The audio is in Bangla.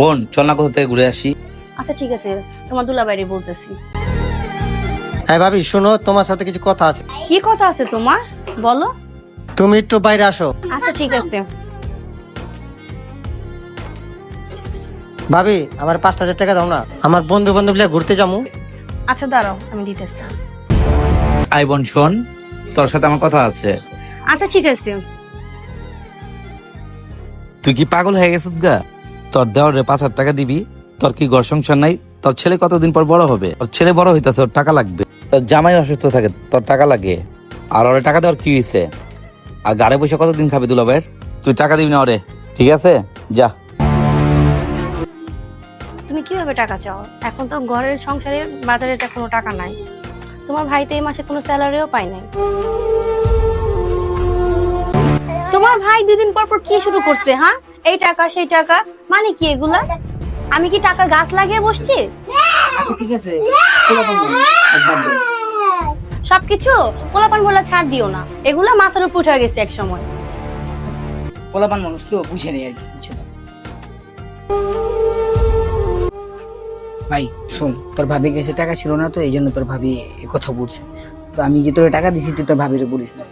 বোন চল না কোথা থেকে ঘুরে আসি। আচ্ছা ঠিক আছে। তোমার দুলাবাড়ি বলতেছি। হ্যাঁ ভাবি শোনো তোমার সাথে কিছু কথা আছে। কি কথা আছে তোমার? বলো। তুমি একটু বাইরে আসো। আচ্ছা ঠিক আছে। ভাবি আমার পাঁচ হাজার টাকা দাও না। আমার বন্ধু বান্ধব ঘুরতে যাব। আচ্ছা দাঁড়াও আমি দিতেছি। আই বোন শোন তোর সাথে আমার কথা আছে। আচ্ছা ঠিক আছে। তুই কি পাগল হয়ে গেছিস গা? তোর দেওয়ার পাঁচ হাজার টাকা দিবি তোর কি ঘর সংসার নাই? তোর ছেলে কতদিন পর বড় হবে? তোর ছেলে বড় হইতাছে ওর টাকা লাগবে। তোর জামাই অসুস্থ থাকে তোর টাকা লাগে। আর ওরে টাকা দেওয়ার কি হয়েছে আর গাড়ি বসে কতদিন খাবি দুলাভাইয়ের? তুই টাকা দিবি না ওরে। ঠিক আছে? যা। তুমি কীভাবে টাকা চাও? এখন তো ঘরের সংসারে বাজারে কোনো টাকা নাই। তোমার ভাই তো এই মাসে কোনো স্যালারিও পায় নাই। তোমার ভাই দুদিন পর পর কি শুরু করছে হ্যাঁ? এই টাকা সেই টাকা মানে কি এগুলা? আমি কি টাকার গাছ লাগিয়ে বসছি? আচ্ছা ঠিক আছে। সবকিছু পোলাপান বলে ছাড় দিও না। এগুলা মাথার উপর উঠে গেছে এক সময়। পোলাপান মানুষ তো বুঝে নেই আর কি বুঝছ ভাই শোন তোর ভাবি কাছে টাকা ছিল না তো এই জন্য তোর ভাবি কথা বলছে। তো আমি যে তোর টাকা দিছি তুই তোর ভাবিরে বলিস না।